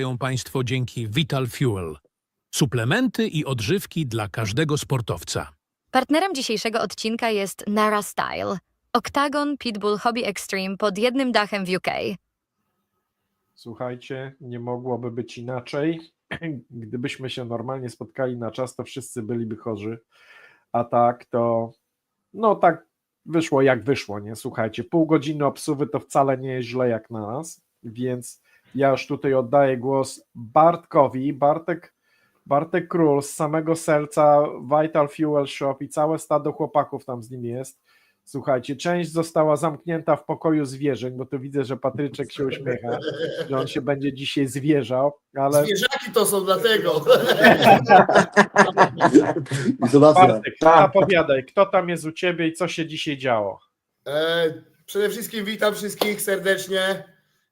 oglądają Państwo dzięki Vital Fuel. Suplementy i odżywki dla każdego sportowca. Partnerem dzisiejszego odcinka jest Nara Style, Octagon Pitbull Hobby Extreme pod jednym dachem w UK. Słuchajcie, nie mogłoby być inaczej. Gdybyśmy się normalnie spotkali na czas, to wszyscy byliby chorzy. A tak to, no tak wyszło jak wyszło, nie? Słuchajcie, pół godziny obsuwy to wcale nie jest źle jak na nas, więc ja już tutaj oddaję głos Bartkowi. Bartek, Bartek Król z samego serca Vital Fuel Shop i całe stado chłopaków tam z nim jest. Słuchajcie, część została zamknięta w pokoju zwierzeń, bo tu widzę, że Patryczek się uśmiecha, że on się będzie dzisiaj zwierzał, ale Zwierzaki to są dlatego. Bartek, Tak. opowiadaj, kto tam jest u ciebie i co się dzisiaj działo? E, przede wszystkim witam wszystkich serdecznie.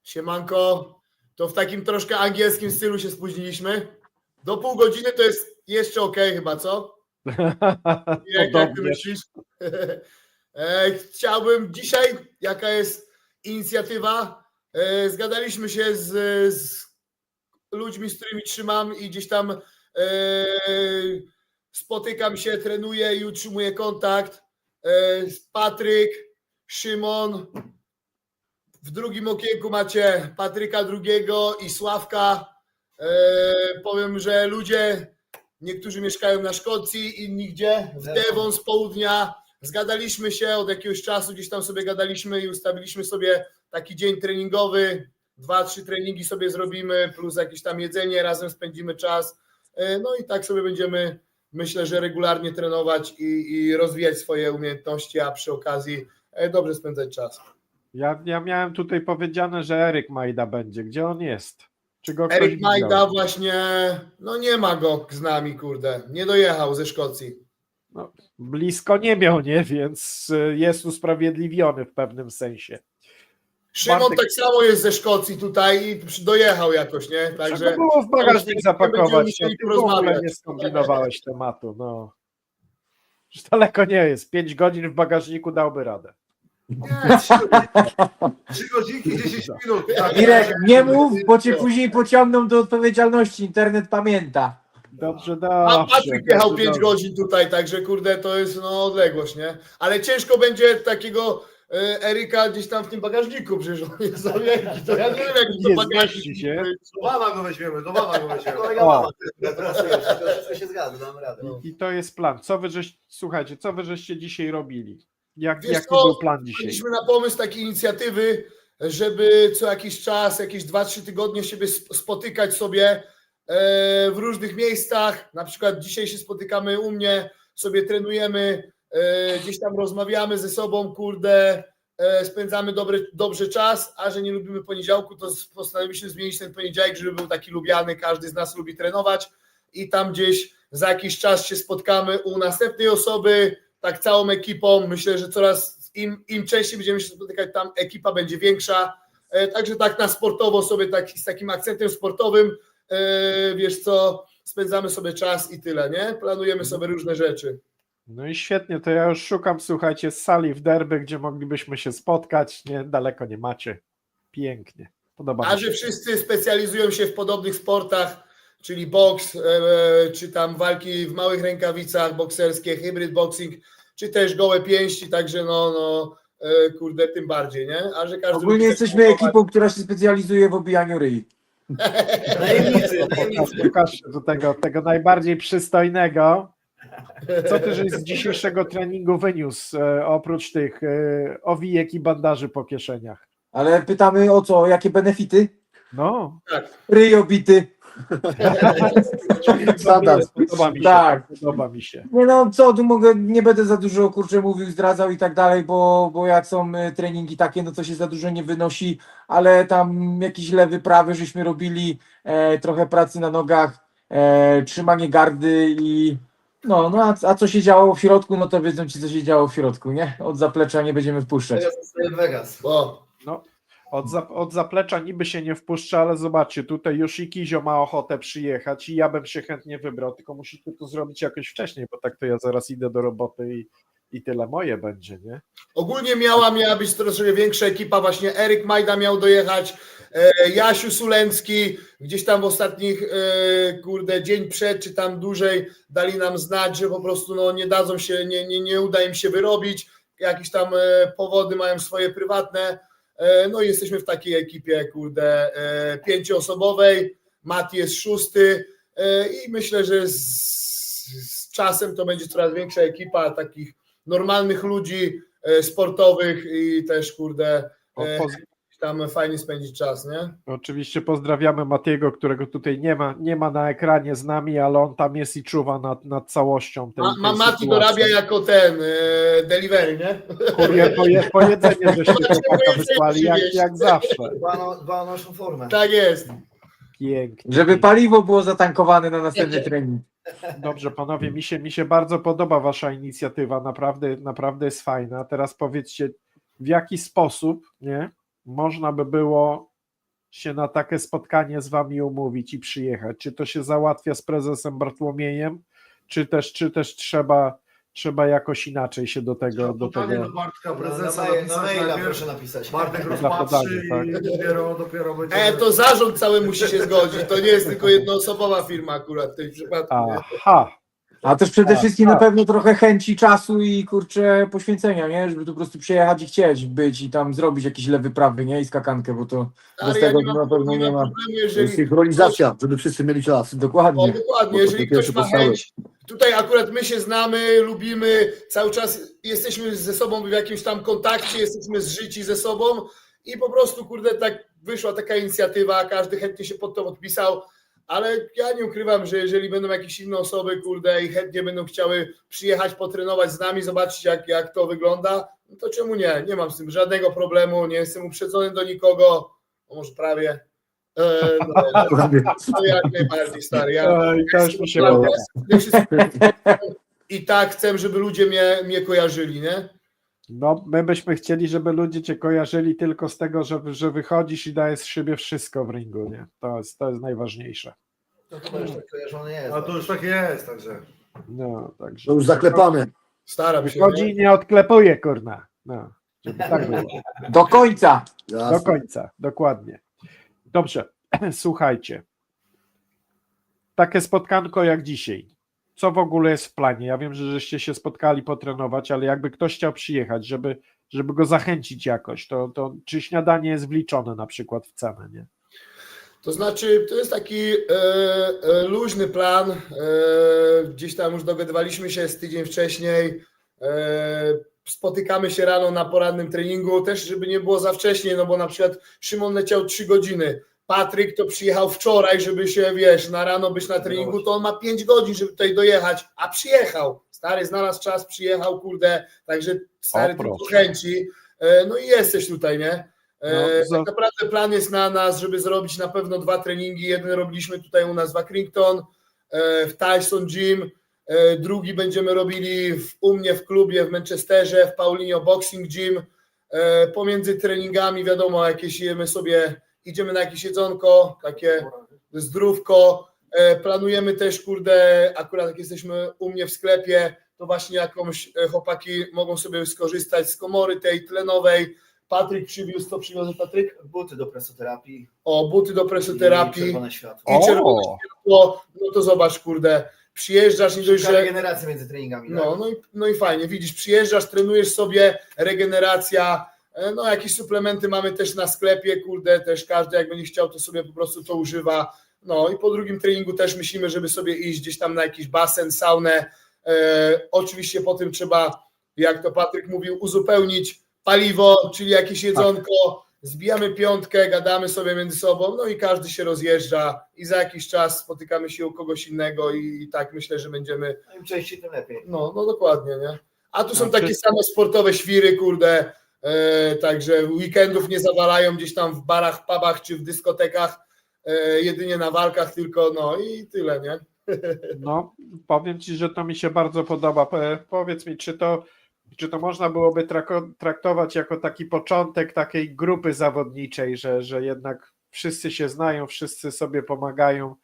Siemanko. To w takim troszkę angielskim stylu się spóźniliśmy. Do pół godziny to jest jeszcze ok chyba, co? Jak, jak ty myślisz? chciałbym dzisiaj, jaka jest inicjatywa? E, zgadaliśmy się z, z ludźmi, z którymi trzymam i gdzieś tam e, spotykam się, trenuję i utrzymuję kontakt. E, Patryk, Szymon. W drugim okienku macie Patryka drugiego i Sławka. E, powiem, że ludzie, niektórzy mieszkają na Szkocji, inni gdzie? W Devon z południa. Zgadaliśmy się od jakiegoś czasu, gdzieś tam sobie gadaliśmy i ustawiliśmy sobie taki dzień treningowy. Dwa, trzy treningi sobie zrobimy, plus jakieś tam jedzenie, razem spędzimy czas. E, No i tak sobie będziemy, myślę, że regularnie trenować i, i rozwijać swoje umiejętności, a przy okazji e, dobrze spędzać czas. Ja, ja miałem tutaj powiedziane, że Eryk Majda będzie. Gdzie on jest? Czy go ktoś Erik widział? Majda właśnie, no nie ma go z nami, kurde. Nie dojechał ze Szkocji. Blisko nie miał, nie? Więc y, jest usprawiedliwiony w pewnym sensie. Szymon Bartek- tak samo jest ze Szkocji tutaj i przy- dojechał jakoś, nie? Trzeba Także było w bagażnik będziemy zapakować. musieli No, ty w ogóle porozmawiać. nie skombinowałeś tematu. No. Już daleko nie jest. 5 godzin w bagażniku dałby radę. Nie, trzy godzinki, 10 minut. Irek, nie mów, bo cię później pociągną do odpowiedzialności. Internet pamięta. Dobrze, A dobrze. Patryk jechał dobrze, 5 dobrze. godzin tutaj, także kurde, to jest no odległość, nie? Ale ciężko będzie takiego e, Eryka gdzieś tam w tym bagażniku, przecież on jest za wielki, to ja nie wiem jaki to bagażnik. zmieści się. Do mama go weźmiemy, do mama go weźmiemy. Kolega O. mama, wszystko się zgadza, damy radę. I, I to jest plan. Co wy żeś, słuchajcie, co wy żeście dzisiaj robili? Jak, Wiesz jaki co? był plan dzisiaj? Wpadliśmy na pomysł takiej inicjatywy, żeby co jakiś czas, jakieś 2-3 tygodnie siebie sp- spotykać sobie e, w różnych miejscach. Na przykład dzisiaj się spotykamy u mnie, sobie trenujemy, e, gdzieś tam rozmawiamy ze sobą, kurde, e, spędzamy dobry, dobrze czas, a że nie lubimy poniedziałku, to postanowiliśmy zmienić ten poniedziałek, żeby był taki lubiany, każdy z nas lubi trenować i tam gdzieś za jakiś czas się spotkamy u następnej osoby, tak całą ekipą. Myślę, że coraz im, im częściej będziemy się spotykać, tam ekipa będzie większa. E, Także tak na sportowo sobie tak, z takim akcentem sportowym, e, wiesz co, spędzamy sobie czas i tyle, nie? Planujemy sobie różne rzeczy. No i świetnie, to ja już szukam, słuchajcie, sali w derby, gdzie moglibyśmy się spotkać. Nie, daleko nie macie. Pięknie. Podoba A mi się. że wszyscy specjalizują się w podobnych sportach, czyli boks, e, czy tam walki w małych rękawicach bokserskie, hybrid boxing, czy też gołe pięści, także no, no e, kurde, tym bardziej, nie? A że każdy Ogólnie jesteśmy ekipą, która się specjalizuje w obijaniu ryj. Tajemnicy, tajemnicy. pokaż do tego, tego najbardziej przystojnego. Co ty żeś z dzisiejszego treningu wyniósł, e, oprócz tych e, owijek i bandaży po kieszeniach? Ale pytamy o co, jakie benefity? No, Ryj obity. Standard. podoba mi się. Tak. Podoba mi się. Nie no, co tu mogę, nie będę za dużo kurczę mówił, zdradzał i tak dalej, bo, bo jak są y, treningi takie, no to się za dużo nie wynosi, ale tam jakiś lewy, prawy żeśmy robili, e, trochę pracy na nogach, e, trzymanie gardy i no, no a, a co się działo w środku, no to wiedzą ci co się działo w środku, nie? Od zaplecza nie będziemy wpuszczać. Vegas. Bo Od, za, od zaplecza niby się nie wpuszcza, ale zobaczcie, tutaj już i Kizio ma ochotę przyjechać i ja bym się chętnie wybrał, tylko musicie to zrobić jakoś wcześniej, bo tak to ja zaraz idę do roboty i i tyle moje będzie, nie? Ogólnie miała, miała być troszkę większa ekipa, właśnie Eryk Majda miał dojechać, e, Jasiu Sulencki, gdzieś tam w ostatnich, e, kurde, dzień przed, czy tam dłużej dali nam znać, że po prostu no, nie dadzą się, nie, nie, nie uda im się wyrobić, jakieś tam e, powody mają swoje prywatne, no i jesteśmy w takiej ekipie, kurde, e, pięcioosobowej, Mati jest szósty e, i myślę, że z, z czasem to będzie coraz większa ekipa takich normalnych ludzi, e, sportowych i też kurde e, tam fajnie spędzić czas, nie? oczywiście pozdrawiamy Matiego, którego tutaj nie ma, nie ma na ekranie z nami, ale on tam jest i czuwa nad, nad całością tej, Ma, ma, tej Mati dorabia jako ten e, delivery, nie? Kurier po, je, po jedzenie żeście chłopaka wysłali, jak, jak zawsze. Dba o naszą formę. Tak jest. Pięknie. Żeby paliwo było zatankowane na następny trening. Dobrze, panowie, mi się, mi się bardzo podoba wasza inicjatywa, naprawdę, naprawdę jest fajna. Teraz powiedzcie, w jaki sposób nie, można by było się na takie spotkanie z wami umówić i przyjechać? Czy to się załatwia z prezesem Bartłomiejem, czy też, czy też trzeba, trzeba jakoś inaczej się do tego, do tego do Bartka, Na, na, prezesa na napisać maila najpierw. proszę napisać. Bartek rozpatrzy tak. i dopiero, dopiero będzie... E, to zarząd cały musi się zgodzić. To nie jest tylko jednoosobowa firma akurat w tym przypadku. Nie? Aha, A też przede Tak, wszystkim na tak. pewno trochę chęci czasu i kurczę poświęcenia, nie? Żeby tu po prostu przyjechać i chcieć być i tam zrobić jakieś lewy prawy, nie? I skakankę, bo to Ale bez ja tego nie na pewno nie nie mam ma. problemu, To jest jeżeli synchronizacja, żeby wszyscy mieli czas. O, Dokładnie. dokładnie, Bo to jeżeli ktoś ma chęć, tutaj akurat my się znamy, lubimy, cały czas jesteśmy ze sobą w jakimś tam kontakcie, jesteśmy zżyci ze sobą i po prostu, kurde, tak wyszła taka inicjatywa, każdy chętnie się pod to podpisał, ale ja nie ukrywam, że jeżeli będą jakieś inne osoby, kurde, i chętnie będą chciały przyjechać, potrenować z nami, zobaczyć jak, jak to wygląda, no to czemu nie? Nie mam z tym żadnego problemu, nie jestem uprzedzony do nikogo, no może prawie. E, no, jak najbardziej stary. Ja, też mi się ja- I tak chcę, żeby ludzie mnie, mnie kojarzyli, nie? No, my byśmy chcieli, żeby ludzie cię kojarzyli tylko z tego, że, że wychodzisz i dajesz z siebie wszystko w ringu, nie? To jest, to jest najważniejsze. To chyba już tak kojarzone jest. A to już tak jest, także. No, także. To już zaklepane. Staram się. Wychodzi Nie? i nie odklepuje, kurna. No, żeby tak było. Do końca. Do Jasne. końca, dokładnie. Dobrze, słuchajcie. Takie spotkanko jak dzisiaj. Co w ogóle jest w planie? Ja wiem, że żeście się spotkali potrenować, ale jakby ktoś chciał przyjechać, żeby, żeby go zachęcić jakoś, to, to czy śniadanie jest wliczone na przykład w cenę, nie? To znaczy, to jest taki e, e, luźny plan. E, gdzieś tam już dogadywaliśmy się z tydzień wcześniej. E, spotykamy się rano na porannym treningu, też żeby nie było za wcześnie, no bo na przykład Szymon leciał 3 godziny. Patryk to przyjechał wczoraj, żeby się, wiesz, na rano być na treningu, to on ma 5 godzin, żeby tutaj dojechać, a przyjechał. Stary znalazł czas, przyjechał, kurde, także stary proszę. chęci. E, no i jesteś tutaj, nie? E, No, za- Tak naprawdę plan jest na nas, żeby zrobić na pewno dwa treningi. Jeden robiliśmy tutaj u nas w Accrington, e, w Tyson Gym, drugi będziemy robili w, u mnie w klubie w Manchesterze, w Paulinho Boxing Gym. Pomiędzy treningami wiadomo, jakieś jemy sobie, idziemy na jakieś jedzonko, takie zdrówko. E, Planujemy też, kurde, akurat jak jesteśmy u mnie w sklepie, to właśnie jakąś e, chłopaki mogą sobie skorzystać z komory tej tlenowej. Patryk przywiózł, co przywiózł Patryk? Buty do presoterapii. O, buty do I presoterapii czerwone światło. i czerwone światło. No to zobacz, kurde, przyjeżdżasz, nie dość, że... regeneracja między treningami. No, tak? no, i, no i fajnie, widzisz, przyjeżdżasz, trenujesz sobie, regeneracja, no jakieś suplementy mamy też na sklepie, kurde, też każdy jak będzie chciał, to sobie po prostu to używa. No i po drugim treningu też myślimy, żeby sobie iść gdzieś tam na jakiś basen, saunę. E, oczywiście po tym trzeba, jak to Patryk mówił, uzupełnić paliwo, czyli jakieś jedzonko, zbijamy piątkę, gadamy sobie między sobą, no i każdy się rozjeżdża i za jakiś czas spotykamy się u kogoś innego i, i tak myślę, że będziemy No Im częściej, tym lepiej. no, no dokładnie, nie? A tu są No, takie wszyscy- same sportowe świry, kurde, e, także weekendów nie zawalają gdzieś tam w barach, pubach czy w dyskotekach, e, jedynie na walkach tylko, no i tyle, nie? no, powiem ci, że to mi się bardzo podoba. Po- Powiedz mi, czy to, czy to można byłoby traktować jako taki początek takiej grupy zawodniczej, że, że jednak wszyscy się znają, wszyscy sobie pomagają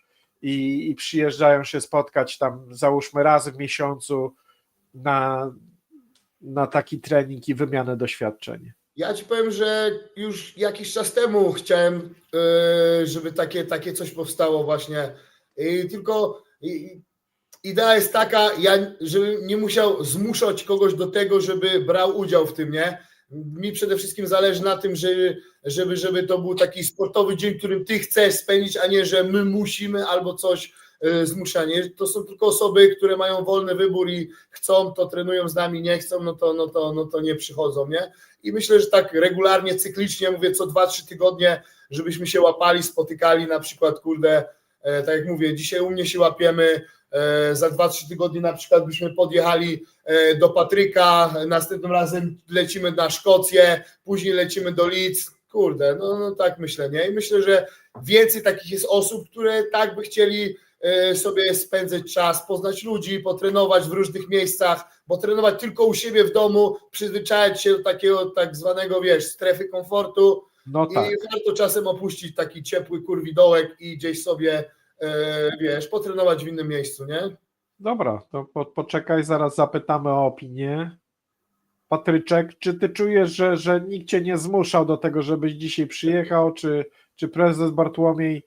i, i przyjeżdżają się spotkać tam, załóżmy raz w miesiącu na, na taki trening i wymianę doświadczeń? Ja ci powiem, że już jakiś czas temu chciałem, yy, żeby takie, takie coś powstało właśnie. I tylko idea jest taka, ja, żebym nie musiał zmuszać kogoś do tego, żeby brał udział w tym, nie? Mi przede wszystkim zależy na tym, żeby, żeby, żeby to był taki sportowy dzień, którym ty chcesz spędzić, a nie, że my musimy albo coś yy, zmuszanie. To są tylko osoby, które mają wolny wybór i chcą, to trenują z nami, nie chcą, no to, no to, no to nie przychodzą, nie? I myślę, że tak regularnie, cyklicznie, mówię co 2-3 tygodnie, żebyśmy się łapali, spotykali na przykład, kurde, e, tak jak mówię, dzisiaj u mnie się łapiemy, e, za 2-3 tygodnie na przykład byśmy podjechali e, do Patryka, następnym razem lecimy na Szkocję, później lecimy do Leeds, kurde, no, no tak myślę, nie? I myślę, że więcej takich jest osób, które tak by chcieli sobie spędzać czas, poznać ludzi, potrenować w różnych miejscach, bo trenować tylko u siebie w domu, przyzwyczaić się do takiego tak zwanego, wiesz, strefy komfortu No tak. i warto czasem opuścić taki ciepły kurwidołek i gdzieś sobie, e, wiesz, potrenować w innym miejscu, nie? Dobra, to po, poczekaj, zaraz zapytamy o opinię. Patryczek, czy ty czujesz, że, że nikt cię nie zmuszał do tego, żebyś dzisiaj przyjechał, czy, czy prezes Bartłomiej e,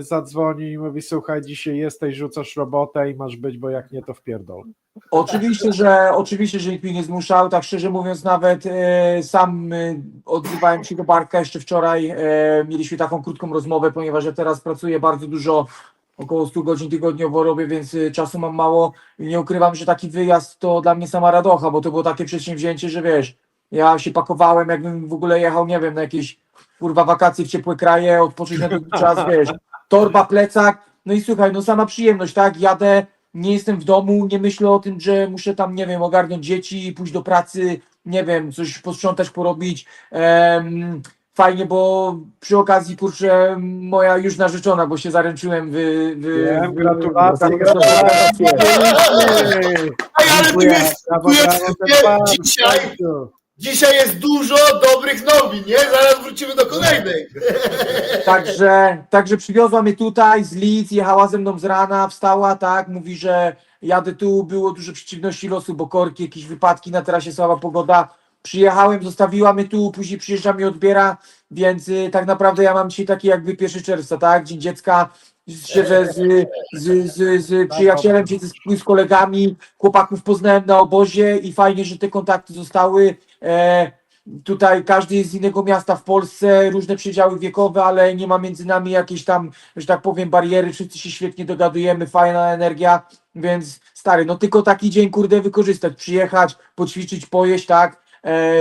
zadzwoni i mówi, słuchaj, dzisiaj jesteś, rzucasz robotę i masz być, bo jak nie, to wpierdol. Oczywiście, że oczywiście, że nikt mnie nie zmuszał. Tak szczerze mówiąc, nawet e, sam e, odzywałem się do Bartka jeszcze wczoraj. E, mieliśmy taką krótką rozmowę, ponieważ ja teraz pracuję bardzo dużo, około 100 godzin tygodniowo robię, więc e, czasu mam mało. I nie ukrywam, że taki wyjazd to dla mnie sama radocha, bo to było takie przedsięwzięcie, że wiesz, ja się pakowałem, jakbym w ogóle jechał, nie wiem, na jakieś kurwa wakacje w ciepłe kraje, odpocząć na długi czas, wiesz, torba, plecak. No i słuchaj, no sama przyjemność, tak? Jadę, nie jestem w domu, nie myślę o tym, że muszę tam, nie wiem, ogarnąć dzieci, pójść do pracy, nie wiem, coś posprzątać, porobić. Em, fajnie, bo przy okazji, kurczę, moja już narzeczona, bo się zaręczyłem w... w, Wiem, gratulacje, gratulacje. Ej, ale tu jest, Brawo, tu jest brawo, ten nie, pan, dzisiaj. Dzisiaj jest dużo dobrych nowin, nie? Zaraz wrócimy do kolejnej. Także, także przywiozła mnie tutaj z Leeds, jechała ze mną z rana, wstała, tak, mówi, że jadę tu, było dużo przeciwności losu, bo korki, jakieś wypadki, na terasie słaba pogoda. Przyjechałem, zostawiła mnie tu, później przyjeżdża mnie odbiera, więc y, tak naprawdę ja mam dzisiaj taki jakby 1 czerwca, tak, Dzień Dziecka, siedzę z, z, z, z przyjacielem, siedzę z, z kolegami, chłopaków poznałem na obozie i fajnie, że te kontakty zostały. E, Tutaj każdy jest z innego miasta w Polsce, różne przedziały wiekowe, ale nie ma między nami jakiejś tam, że tak powiem, bariery, wszyscy się świetnie dogadujemy, fajna energia, więc stary, no tylko taki dzień, kurde, wykorzystać, przyjechać, poćwiczyć, pojeść, tak,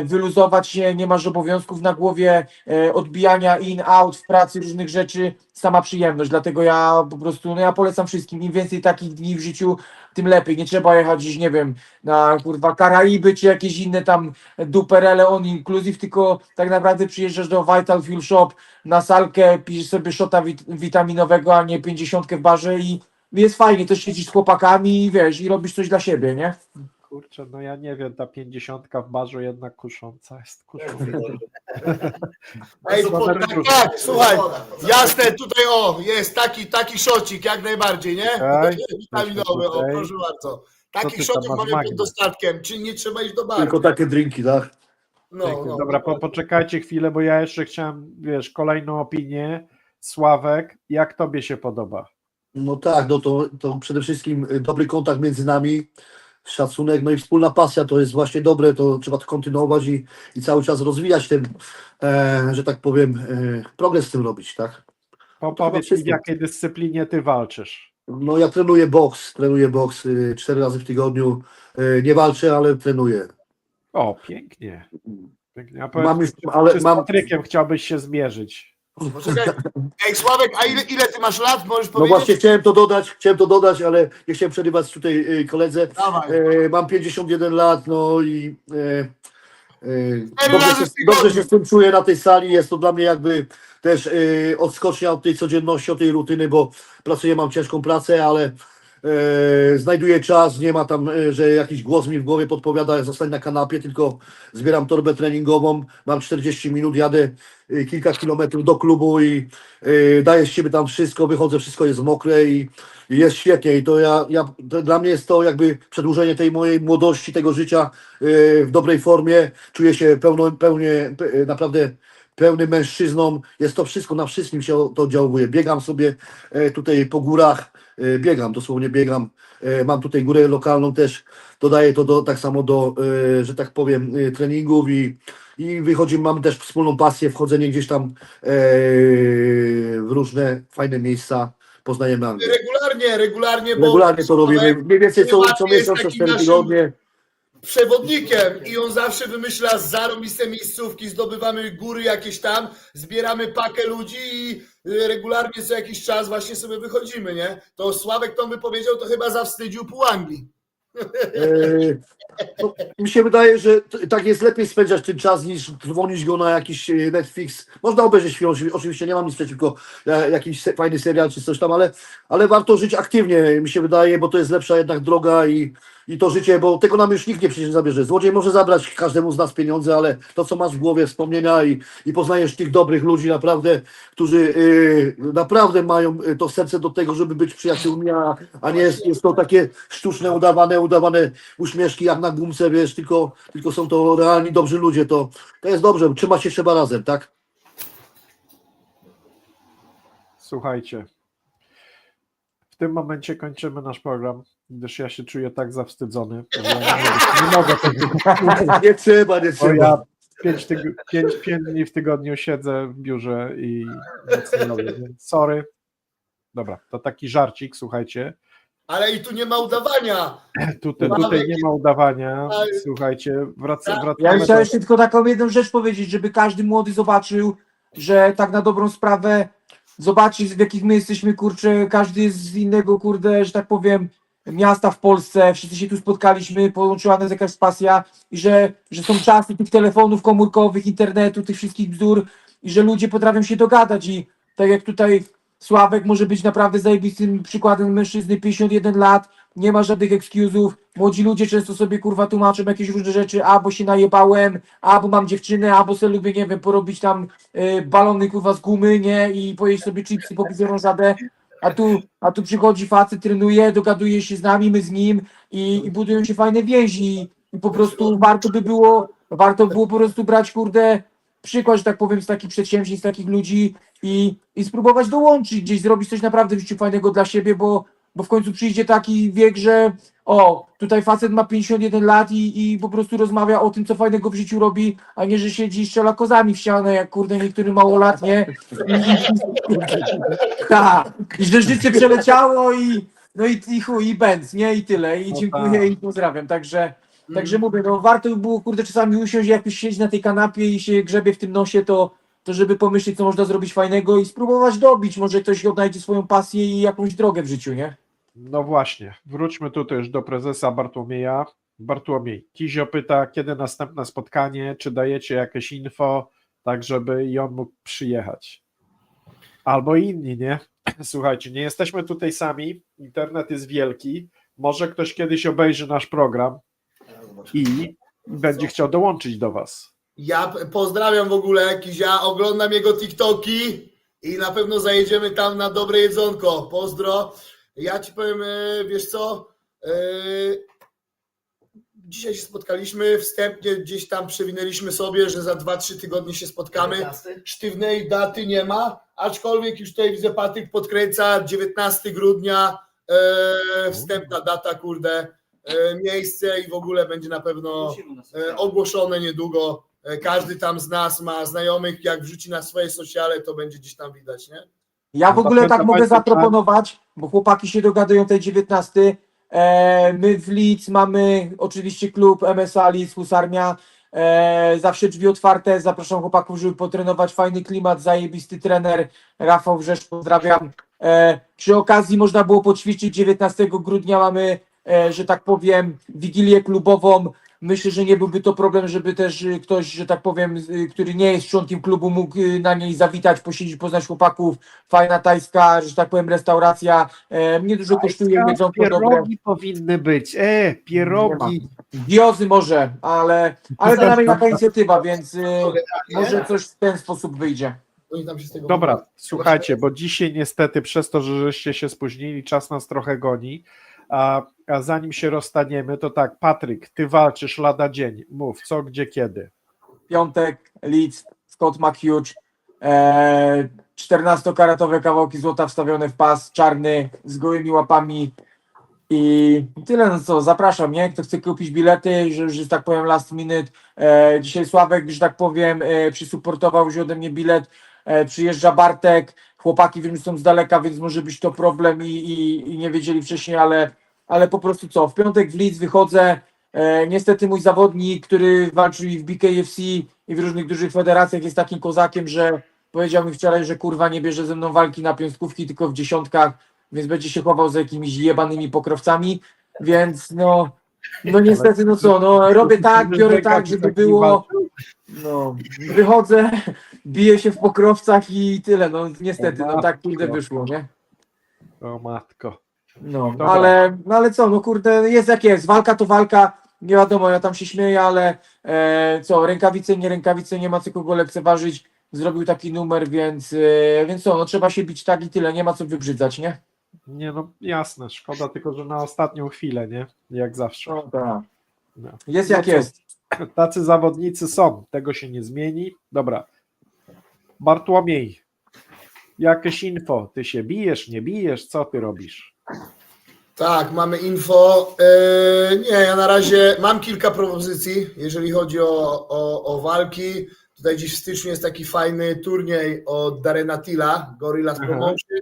wyluzować się, nie masz obowiązków na głowie, e, odbijania in, out w pracy, różnych rzeczy, sama przyjemność, dlatego ja po prostu, no ja polecam wszystkim, im więcej takich dni w życiu, tym lepiej, nie trzeba jechać gdzieś, nie wiem, na kurwa Karaiby, czy jakieś inne tam duperele on inclusive, tylko tak naprawdę przyjeżdżasz do Vital Fuel Shop na salkę, pijesz sobie szota wit witaminowego, a nie 50 w barze i jest fajnie, też siedzisz z chłopakami i wiesz, i robisz coś dla siebie, nie? Kurczę, no ja nie wiem, ta pięćdziesiątka w barze jednak kusząca jest kusząca. Ej, tak, tak, słuchaj, jasne, tutaj o, jest taki, taki szocik, jak najbardziej, nie? Okej. Witaminowy, o, proszę bardzo. Co Taki ty tam szocik mamy Magdę? pod dostatkiem, czyli nie trzeba iść do baru. Tylko takie drinki, tak? No, no, Dobra, po, poczekajcie chwilę, bo ja jeszcze chciałem, wiesz, kolejną opinię. Sławek, jak tobie się podoba? No tak, no to, to przede wszystkim y, dobry kontakt między nami, szacunek, no i wspólna pasja to jest właśnie dobre, to trzeba to kontynuować i, i cały czas rozwijać ten, e, że tak powiem, e, progres w tym robić, tak? Po, powiedz mi, w jakiej dyscyplinie ty walczysz? No ja trenuję boks, trenuję boks y, cztery razy w tygodniu, y, nie walczę, ale trenuję. O, pięknie. pięknie. A Mam powiedz, już, czy, ale czy z mam, Patrykiem chciałbyś się zmierzyć? Poczekaj. Ej, Sławek, a ile, ile ty masz lat, możesz no powiedzieć? właśnie chciałem to dodać, chciałem to dodać, ale nie chciałem przerywać tutaj y, koledze. Dawaj. E, mam 51 lat, no i e, e, Cztery dobrze, się, w tygodniu. dobrze się z tym czuję na tej sali. Jest to dla mnie jakby też e, odskocznia od tej codzienności, od tej rutyny, bo pracuję, mam ciężką pracę, ale znajduję czas, nie ma tam, e, że jakiś głos mi w głowie podpowiada, zostań na kanapie, tylko zbieram torbę treningową, mam 40 minut, jadę e, kilka kilometrów do klubu i e, daję z siebie tam wszystko, wychodzę, wszystko jest mokre i, jest świetnie. I to ja, ja to dla mnie jest to jakby przedłużenie tej mojej młodości, tego życia e, w dobrej formie, czuję się pełno, pełnie, pe- naprawdę pełnym mężczyzną, jest to wszystko, na wszystkim się to oddziałuje. Biegam sobie e, tutaj po górach, e, biegam, dosłownie biegam, e, mam tutaj górę lokalną też, dodaję to do, tak samo do, e, że tak powiem, e, treningów i, i wychodzimy, mamy też wspólną pasję, wchodzenie gdzieś tam e, w różne fajne miejsca, poznajemy Anglię. Regularnie, regularnie, Regularnie to robimy, mniej więcej co, co miesiąc, co takim cztery naszym- tygodnie. Przewodnikiem i on zawsze wymyśla zarobiste miejscówki, zdobywamy góry jakieś tam, zbieramy pakę ludzi i y, regularnie co jakiś czas właśnie sobie wychodzimy, nie? To Sławek to by powiedział, to chyba zawstydził pół Anglii. E, no, mi się wydaje, że tak jest lepiej spędzać ten czas niż dzwonić go na jakiś e, Netflix. Można obejrzeć film, oczywiście- nie mam nic przeciwko e, jakiś fajny serial czy coś tam, ale, ale warto żyć aktywnie, mi się wydaje, bo to jest lepsza jednak droga i, i to życie, bo tego nam już nikt nie przecież zabierze. Złodziej może zabrać każdemu z nas pieniądze, ale to, co masz w głowie, wspomnienia i, i poznajesz tych dobrych ludzi naprawdę, którzy e, naprawdę mają e, to serce do tego, żeby być przyjaciółmi, a, a nie jest, jest to takie sztuczne, udawane, udawane uśmieszki jak na gumce, wiesz, tylko, tylko są to realni, dobrzy ludzie, to, to jest dobrze, trzymać się trzeba razem, tak? Słuchajcie. W tym momencie kończymy nasz program, gdyż ja się czuję tak zawstydzony, że ja nie, mogę- nie mogę tego Nie trzeba, nie Bo trzeba. ja pięć, tyg- pięć, pięć dni w tygodniu siedzę w biurze i nic nie robię, sorry. Dobra, to taki żarcik, słuchajcie. Ale i tu nie ma udawania. Tutaj, tutaj nie ma udawania. Słuchajcie, wraca, Ja wracamy chciałem do... jeszcze tylko taką jedną rzecz powiedzieć, żeby każdy młody zobaczył, że tak na dobrą sprawę zobaczyć w jakich my jesteśmy, kurczę, każdy jest z innego, kurde, że tak powiem, miasta w Polsce, wszyscy się tu spotkaliśmy, połączyła nas jakaś pasja i że, że są czasy tych telefonów komórkowych, internetu, tych wszystkich bzdur i że ludzie potrafią się dogadać. I tak jak tutaj Sławek może być naprawdę zajebistym przykładem mężczyzny, 51 lat, nie ma żadnych excuse'ów, młodzi ludzie często sobie kurwa tłumaczą jakieś różne rzeczy, albo się najebałem, albo mam dziewczynę, albo sobie lubię, nie wiem, porobić tam y, balony kurwa z gumy, nie, i pojeść sobie chipsy, popić orężadę, a tu, a tu przychodzi facet, trenuje, dogaduje się z nami, my z nim i, i budują się fajne więzi. I po prostu warto by było, warto było po prostu brać, kurde, przykład, że tak powiem, z takich przedsięwzięć, z takich ludzi i, i spróbować dołączyć, gdzieś zrobić coś naprawdę w życiu fajnego dla siebie, bo, bo w końcu przyjdzie taki wiek, że o, tutaj facet ma 51 lat i, i po prostu rozmawia o tym, co fajnego w życiu robi, a nie, że siedzi i strzela kozami w ścianę, jak kurde niektóry małolat, nie? I, i, że życie przeleciało i no i, i chuj, i bęc, nie? I tyle. I No dziękuję tak. i pozdrawiam. Także, także mówię, no warto by było, kurde, czasami usiąść, jak już siedzi na tej kanapie i się grzebie w tym nosie, to, to żeby pomyśleć, co można zrobić fajnego i spróbować dobić. Może ktoś odnajdzie swoją pasję i jakąś drogę w życiu, nie? No właśnie, wróćmy tutaj już do prezesa Bartłomieja. Bartłomiej, Kizio pyta, kiedy następne spotkanie, czy dajecie jakieś info, tak żeby i on mógł przyjechać. Albo inni, nie? Słuchajcie, nie jesteśmy tutaj sami, internet jest wielki, może ktoś kiedyś obejrzy nasz program i będzie chciał dołączyć do was. Ja pozdrawiam w ogóle ja oglądam jego TikToki i na pewno zajedziemy tam na dobre jedzonko. Pozdro. Ja ci powiem, e, wiesz co? e, Dzisiaj się spotkaliśmy, wstępnie gdzieś tam przewinęliśmy sobie, że za 2-3 tygodnie się spotkamy. 19? Sztywnej daty nie ma, aczkolwiek już tutaj widzę Patryk podkręca 19 grudnia, e, wstępna data, kurde, miejsce i w ogóle będzie na pewno ogłoszone niedługo. Każdy tam z nas ma znajomych, jak wrzuci na swoje sociale, to będzie gdzieś tam widać, nie? Ja w ogóle tak mogę zaproponować, bo chłopaki się dogadują tej 19. E, my w Leeds mamy oczywiście klub MSA Leeds Husarmia. E, zawsze drzwi otwarte. Zapraszam chłopaków, żeby potrenować. Fajny klimat, zajebisty trener. Rafał Wrzesz, pozdrawiam. E, przy okazji można było poćwiczyć 19 grudnia. Mamy, że tak powiem, wigilię klubową. Myślę, że nie byłby to problem, żeby też y, ktoś, że tak powiem, y, który nie jest członkiem klubu, mógł y, na niej zawitać, posiedzieć, poznać chłopaków. Fajna tajska, że tak powiem, restauracja. E, mnie dużo kosztuje, jedzonko dobre. Pierogi powinny być. E, pierogi. Giozy może, ale, ale dla mnie taka inicjatywa, więc może coś w ten sposób wyjdzie. Dobra, słuchajcie, bo dzisiaj niestety przez to, że żeście się spóźnili, czas nas trochę goni. A, a zanim się rozstaniemy, to tak, Patryk, ty walczysz lada dzień. Mów, co, gdzie, kiedy. Piątek, Leeds, Scott McHugh, e, 14-karatowe kawałki złota wstawione w pas, czarny, z gołymi łapami i tyle, no co, zapraszam, nie? Kto chce kupić bilety, że, że tak powiem last minute, e, dzisiaj Sławek, że tak powiem, e, przysuportował, wziął ode mnie bilet, e, przyjeżdża Bartek, chłopaki wiem, że są z daleka, więc może być to problem i, i, i nie wiedzieli wcześniej, ale, ale po prostu co, w piątek w Leeds wychodzę, E, niestety mój zawodnik, który walczył i w BKFC i w różnych dużych federacjach jest takim kozakiem, że powiedział mi wczoraj, że kurwa nie bierze ze mną walki na piątkówki, tylko w dziesiątkach, więc będzie się chował za jakimiś jebanymi pokrowcami, więc no, no niestety, no co, no robię tak, biorę tak, żeby było, no, wychodzę, biję się w pokrowcach i tyle, no niestety, no tak kurde wyszło, nie? O matko. No, Dobra. ale, no ale co, no kurde, jest jak jest, walka to walka, nie wiadomo, ja tam się śmieję, ale e, co, rękawice, nie rękawice, nie ma co kogo lekceważyć, zrobił taki numer, więc, e, więc co, no trzeba się bić tak i tyle, nie ma co wybrzydzać, nie? Nie no, jasne, szkoda tylko, że na ostatnią chwilę, nie? Jak zawsze. No tak. No. Jest No jak jest. Tacy zawodnicy są, tego się nie zmieni. Dobra. Bartłomiej, jakieś info, ty się bijesz, nie bijesz, co ty robisz? Tak, mamy info. E, nie, ja na razie mam kilka propozycji, jeżeli chodzi o, o, o walki. Tutaj dziś w styczniu jest taki fajny turniej od Darena Tilla, Gorillas Aha. Promotion,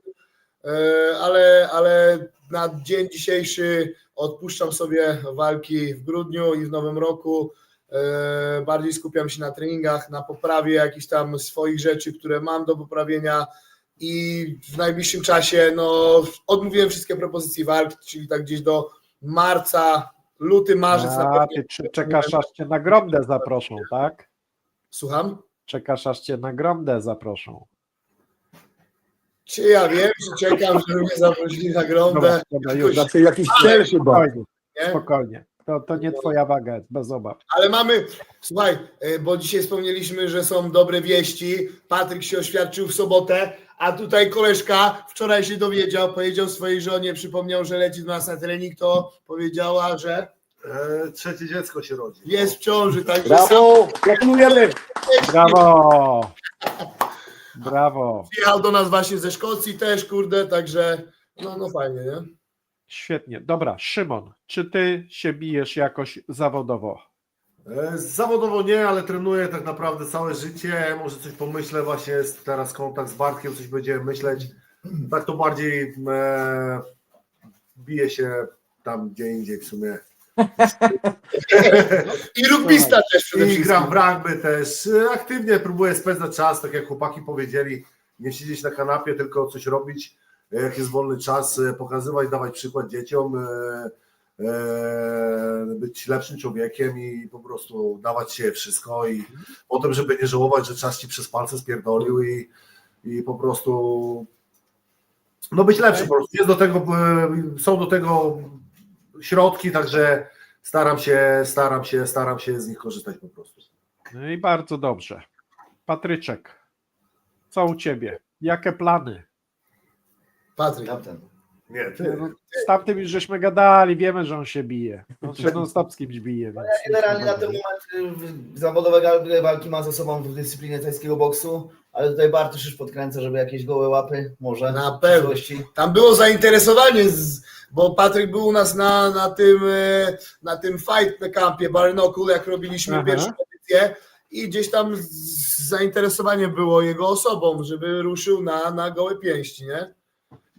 e, ale, ale na dzień dzisiejszy odpuszczam sobie walki w grudniu i w nowym roku. E, bardziej skupiam się na treningach, na poprawie jakichś tam swoich rzeczy, które mam do poprawienia i w najbliższym czasie no, odmówiłem wszystkie propozycje walk, czyli tak gdzieś do marca, luty, marzec na A, pewno. ty czy- czekasz aż cię na gromdę zaproszą, tak? Słucham? Czekasz aż cię na gromdę zaproszą. Czy ja wiem, czy czekam, żeby mnie zaprosili na Dobra, gromdę. dobra, już. Znaczy jakiś cel chyba. Spokojnie, Nie? spokojnie. To, to nie twoja waga jest, bez obaw. Ale mamy, słuchaj, e, bo dzisiaj wspomnieliśmy, że są dobre wieści. Patryk się oświadczył w sobotę, a tutaj koleżka wczoraj się dowiedział, powiedział swojej żonie, przypomniał, że leci do nas na trening, to powiedziała, że E, trzecie dziecko się rodzi. jest w ciąży, także Brawo! Gratulujemy! Brawo! Brawo! Przyjechał do nas właśnie ze Szkocji też, kurde, także no, no fajnie, nie? Świetnie. Dobra, Szymon, czy ty się bijesz jakoś zawodowo? E, Zawodowo nie, ale trenuję tak naprawdę całe życie. Może coś pomyślę, właśnie jest teraz kontakt z Bartkiem, coś będziemy myśleć. Tak to bardziej e, bije się tam gdzie indziej w sumie. I rugbista też przede I gram w rugby też. Aktywnie próbuję spędzać czas, tak jak chłopaki powiedzieli. Nie siedzieć na kanapie, tylko coś robić. Jak jest wolny czas, e, pokazywać, dawać przykład dzieciom. e, e, być lepszym człowiekiem i po prostu dawać się wszystko i potem, żeby nie żałować, że czas ci przez palce spierdolił i, i po prostu no być lepszym po prostu. Jest do tego, są do tego środki, także staram się, staram się, staram się z nich korzystać po prostu. No i bardzo dobrze. Patryczek, co u ciebie? Jakie plany? Patryk. Tamten. Nie, Nie, ty. no, z tamtym już żeśmy gadali, wiemy, że on się bije. On się non stop z kimś bije. Więc Generalnie na ten moment y, zawodowe walki ma za sobą w dyscyplinie tajskiego boksu, ale tutaj Bartosz już podkręca, żeby jakieś gołe łapy może Na pewno. Tam było zainteresowanie, z, bo Patryk był u nas na, na tym e, na tym fight campie Barnokul, jak robiliśmy Aha. pierwszą edycję i gdzieś tam zainteresowanie było jego osobą, żeby ruszył na, na gołe pięści, nie?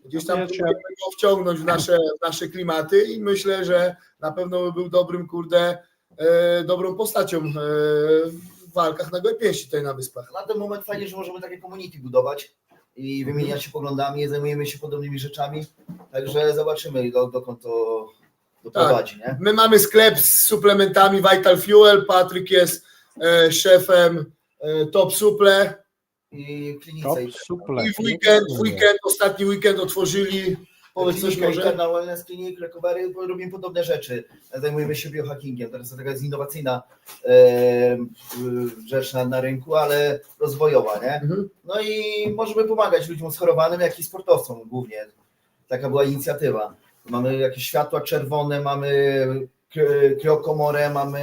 Gdzieś tam go wciągnąć w nasze, w nasze klimaty i myślę, że na pewno by był dobrym, kurde, e, dobrą postacią e, w walkach na gołe pięści tutaj na Wyspach. Na ten moment fajnie, że możemy takie community budować i wymieniać się poglądami, zajmujemy się podobnymi rzeczami, także zobaczymy do, dokąd to doprowadzi, nie? My mamy sklep z suplementami Vital Fuel, Patryk jest e, szefem e, Top Suple Top klinice. i suple. i w weekend, w weekend, ostatni weekend otworzyli, powiedz coś może? Internal Wellness Clinic, Recovery, robimy podobne rzeczy. Zajmujemy się biohackingiem. Teraz to taka jest innowacyjna e, rzecz na, na rynku, ale rozwojowa, nie? Mhm. No i możemy pomagać ludziom schorowanym, jak i sportowcom głównie. Taka była inicjatywa. Mamy jakieś światła czerwone, mamy kryokomorę, mamy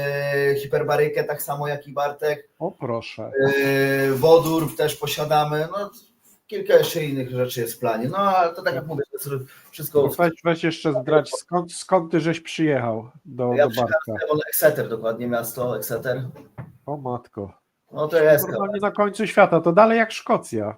hiperbarykę, tak samo jak i Bartek. O proszę. Yy, Wodór też posiadamy. No, kilka jeszcze innych rzeczy jest w planie. No ale to tak jak mówię, to jest wszystko. Weź, weź jeszcze zdrać, skąd, skąd ty żeś przyjechał do, Ja do Bartka? przyjechałem Exeter, dokładnie miasto Exeter. O matko. No to jest. Normalnie na końcu świata, to dalej jak Szkocja.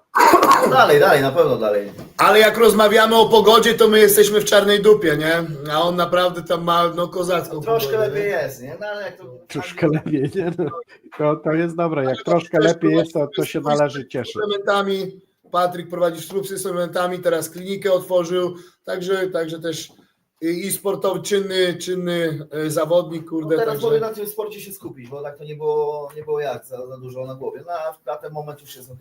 No, dalej, dalej, na pewno dalej. Ale jak rozmawiamy o pogodzie, to my jesteśmy w czarnej dupie, nie? A on naprawdę tam ma no kozacką Troszkę pogodę, lepiej nie? jest, nie? No, ale jak to, Troszkę lepiej, nie? No, to, to jest dobre. Jak troszkę lepiej jest, to, to się należy cieszyć. Patryk prowadzi ślub z suplementami, teraz klinikę otworzył, także, także też i sportowy, czynny, czynny e, zawodnik, No kurde. teraz także... mogę na tym sporcie się skupić, bo tak to nie było, nie było jak, za, za dużo na głowie. No a na ten moment już jest ok.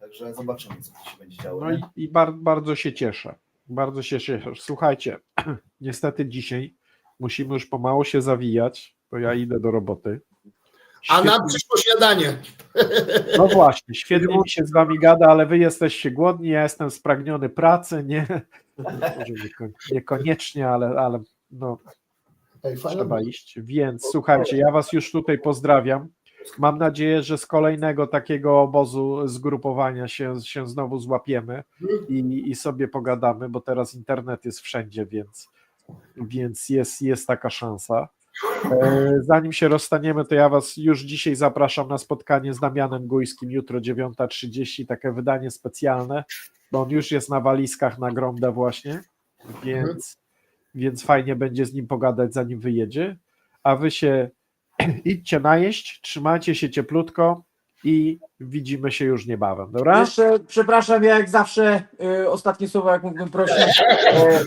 Także zobaczymy, co się będzie działo. No nie? i, i bar, bardzo się cieszę. Bardzo się cieszę. Słuchajcie, niestety dzisiaj musimy już pomału się zawijać, bo ja idę do roboty. A nam Świetnie- przyszło śniadanie. No właśnie, świetnie mi się z wami gada, ale wy jesteście głodni, ja jestem spragniony pracy, nie? Niekoniecznie, ale, ale no, trzeba iść. Więc słuchajcie, ja was już tutaj pozdrawiam. Mam nadzieję, że z kolejnego takiego obozu zgrupowania się, się znowu złapiemy i, i sobie pogadamy, bo teraz internet jest wszędzie, więc, więc jest, jest taka szansa. E, Zanim się rozstaniemy, to ja Was już dzisiaj zapraszam na spotkanie z Damianem Gujskim jutro 9.30, takie wydanie specjalne, bo on już jest na walizkach na Gromdę właśnie, więc, więc fajnie będzie z nim pogadać zanim wyjedzie, a Wy się idźcie najeść, trzymajcie się cieplutko i widzimy się już niebawem, dobra? Jeszcze, przepraszam, ja jak zawsze y, ostatnie słowo, jak mógłbym prosić. E,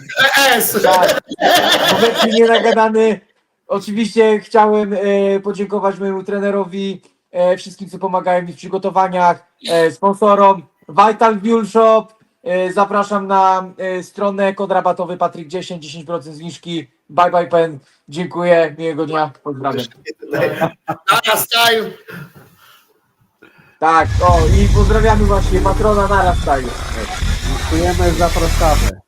S! Tak, obecnie nie nagadany. Oczywiście chciałem e, podziękować mojemu trenerowi, e, wszystkim, co pomagają mi w przygotowaniach, e, sponsorom, Vital Fuel Shop. E, zapraszam na e, stronę kod rabatowy Patryk 10, 10% zniżki. Bye bye pen. Dziękuję, miłego dnia, pozdrawiam. Nara style. Tak, o i pozdrawiamy właśnie patrona Nara Style. Dziękujemy, zapraszamy.